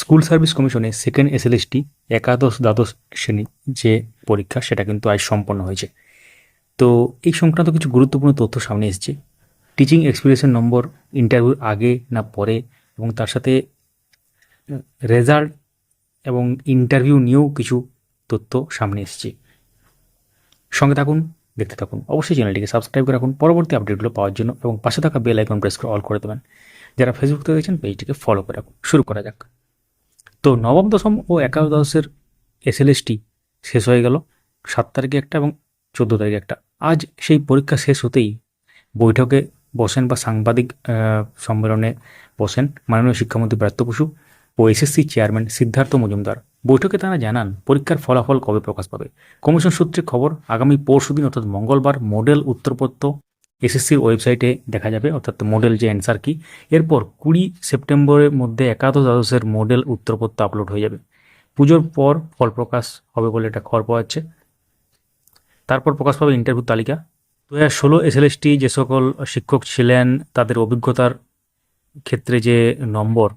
School service কমিশনে second SLST একাদশ দ্বাদশ শ্রেণির যে পরীক্ষা, সেটা কিন্তু আজ সম্পন্ন হয়েছে। তো এই সংক্রান্ত কিছু গুরুত্বপূর্ণ তথ্য সামনে এসেছে। টিচিং এক্সপিরিয়েন্সের নম্বর ইন্টারভিউর আগে না পরে, এবং তার সাথে রেজাল্ট এবং ইন্টারভিউ নিয়েও কিছু তথ্য সামনে এসেছে। সঙ্গে থাকুন, দেখতে থাকুন। অবশ্যই চ্যানেলটিকে সাবস্ক্রাইব করে রাখুন। পরবর্তী আপডেটগুলো পাওয়ার জন্য এবং পাশে থাকা বেল আইকন প্রেস করে অল করে দেবেন। যারা ফেসবুক থেকে দেখছেন পেজটিকে ফলো করে রাখুন। শুরু করা যাক। তো নবম, দশম ও একাদশ দ্বাদশের এসএলএসটি শেষ হয়ে গেল সাত তারিখে একটা এবং চোদ্দ তারিখে একটা। আজ সেই পরীক্ষা শেষ হতেই বৈঠকে বসেন বা সাংবাদিক সম্মেলনে বসেন মাননীয় শিক্ষামন্ত্রী ব্রাত্য বসু ও এসএসসি চেয়ারম্যান সিদ্ধার্থ মজুমদার। বৈঠকে তারা জানান, পরীক্ষার ফলাফল কবে প্রকাশ পাবে? কমিশন সূত্রে খবর, আগামী পরশুদিন অর্থাৎ মঙ্গলবার, মডেল, উত্তরপত্র এসএসসির ওয়েবসাইটে দেখা যাবে, অর্থাৎ মডেল যে অ্যান্সার কি এরপর কুড়ি সেপ্টেম্বরের মধ্যে একাদশ দ্বাদশের মডেল উত্তরপত্র আপলোড হয়ে যাবে। পুজোর পর ফল প্রকাশ হবে বলে এটা খবর পাওয়া যাচ্ছে। তারপর প্রকাশ পাবে ইন্টারভিউ তালিকা। দু হাজার ষোলো এসএলএসটি যে সকল শিক্ষক ছিলেন, তাদের অভিজ্ঞতার ক্ষেত্রে যে নম্বর,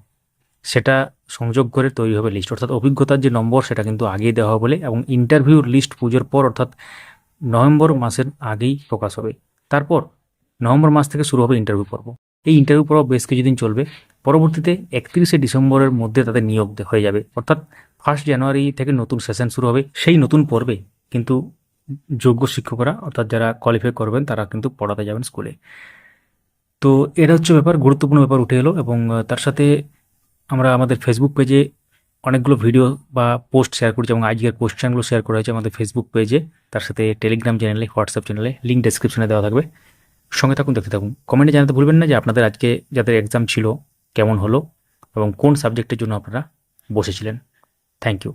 সেটা সংযোগ করে তৈরি হবে লিস্ট অর্থাৎ অভিজ্ঞতার যে নম্বর, সেটা কিন্তু আগেই দেওয়া হবে বলে, এবং ইন্টারভিউর লিস্ট পুজোর পর, অর্থাৎ নভেম্বর মাসের আগেই প্রকাশ হবে। তারপর নভেম্বর মাস থেকে শুরু হবে ইন্টারভিউ পর্ব। এই ইন্টারভিউ পর্ব বেশ কিছুদিন চলবে। পরবর্তীতে একত্রিশে ডিসেম্বরের মধ্যে তাদের নিয়োগ হয়ে যাবে। অর্থাৎ ফার্স্ট জানুয়ারি থেকে নতুন সেশন শুরু হবে। সেই নতুন পর্বে কিন্তু যোগ্য শিক্ষকরা, অর্থাৎ যারা কোয়ালিফাই করবেন, তারা কিন্তু পড়াতে যাবেন স্কুলে তো এটা হচ্ছে ব্যাপার, গুরুত্বপূর্ণ ব্যাপার উঠে এলো এবং তার সাথে আমরা আমাদের ফেসবুক পেজে অনেকগুলো ভিডিও বা পোস্ট শেয়ার করেছি এবং আজকের কোশ্চেনগুলো শেয়ার করা হয়েছে আমাদের ফেসবুক পেজে তার সাথে টেলিগ্রাম চ্যানেলে হোয়াটসঅ্যাপ চ্যানেলে লিঙ্ক ডেসক্রিপশনে দেওয়া থাকবে। সঙ্গে থাকুন, দেখতে থাকুন। কমেন্টে জানাতে ভুলবেন না যে আপনাদের আজকে যাদের এক্সাম ছিল, কেমন হলো এবং কোন সাবজেক্টের জন্য আপনারা বসেছিলেন। Thank you